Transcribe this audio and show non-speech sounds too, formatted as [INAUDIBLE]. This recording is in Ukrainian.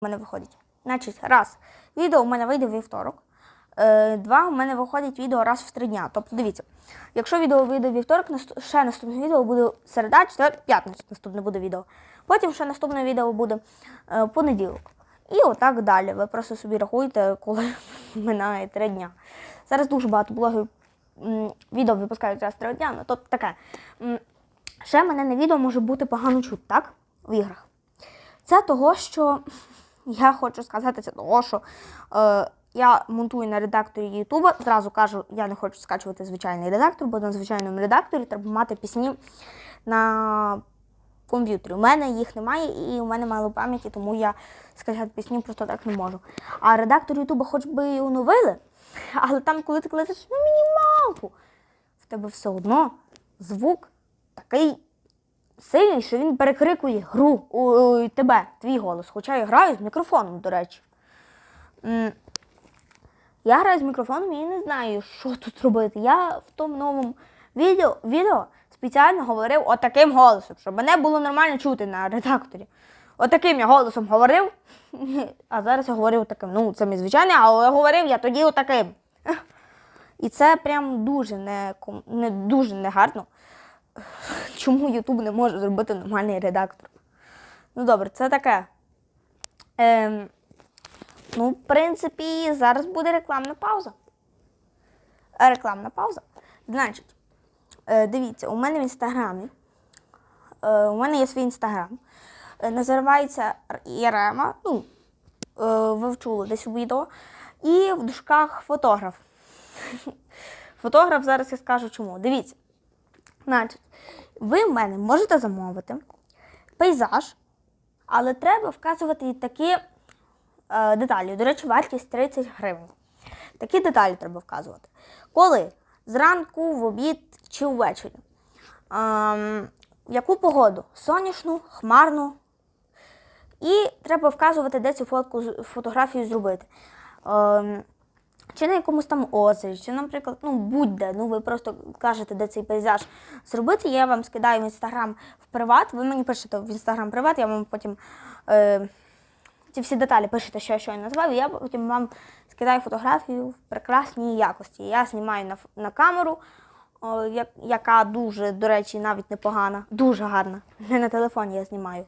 у мене виходить. Значить, раз, відео у мене вийде вівторок. Е, два, у мене виходить відео раз в три дня. Тобто, дивіться, якщо відео вийде вівторок, ще наступне відео буде середа, четвер, п'ятниця наступне буде відео. Потім ще наступне відео буде е, понеділок. І отак далі. Ви просто собі рахуєте, коли [LAUGHS] минає три дня. Зараз дуже багато блогів відео випускають раз три дня, ну то таке. Ще мене на відео може бути погано чути, так? В іграх. Це того, що я хочу сказати, це того, що е, я монтую на редакторі Ютуба. Зразу кажу, я не хочу скачувати звичайний редактор, бо на звичайному редакторі треба мати пісні на комп'ютері. У мене їх немає, і у мене мало пам'яті, тому я скачати пісні просто так не можу. А редактор Ютуба хоч би і оновили, але там, коли ти кличеш на мінімалку, в тебе все одно звук такий сильний, що він перекрикує гру у, у тебе, твій голос. Хоча я граю з мікрофоном, до речі. Я граю з мікрофоном і не знаю, що тут робити. Я в тому новому відео, відео спеціально говорив отаким голосом, щоб мене було нормально чути на редакторі. Отаким я голосом говорив, [LAUGHS] а зараз я говорив таким. Ну, це мій звичайний, але говорив я тоді отаким. [LAUGHS] І це прям дуже не, не дуже негарно. Чому Ютуб не може зробити нормальний редактор? Ну добре, це таке. Ем, ну, в принципі, зараз буде рекламна пауза. Е, Рекламна пауза. Значить, е, дивіться, у мене в інстаграмі. Е, у мене є свій інстаграм. Називається Єрема. Ну, ви вчули десь у відео. І в дужках фотограф. [LAUGHS] Фотограф, зараз я скажу чому. Дивіться. Значить, ви в мене можете замовити пейзаж, але треба вказувати такі е, деталі. До речі, вартість 30 гривень. Такі деталі треба вказувати. Коли? Зранку, в обід чи ввечері. В яку погоду? Сонячну, хмарну. І треба вказувати, де цю фотку, фотографію зробити. Ем, чи на якомусь там озері, чи, наприклад, ну будь-де. Ну, ви просто кажете, де цей пейзаж зробити. Я вам скидаю в інстаграм в приват. Ви мені пишете в інстаграм приват, я вам потім е, ці всі деталі пишете, що я щойно назвав, і я потім вам скидаю фотографію в прекрасній якості. Я знімаю на, на камеру, о, як- яка дуже, до речі, навіть непогана, дуже гарна. Не на телефоні я знімаю.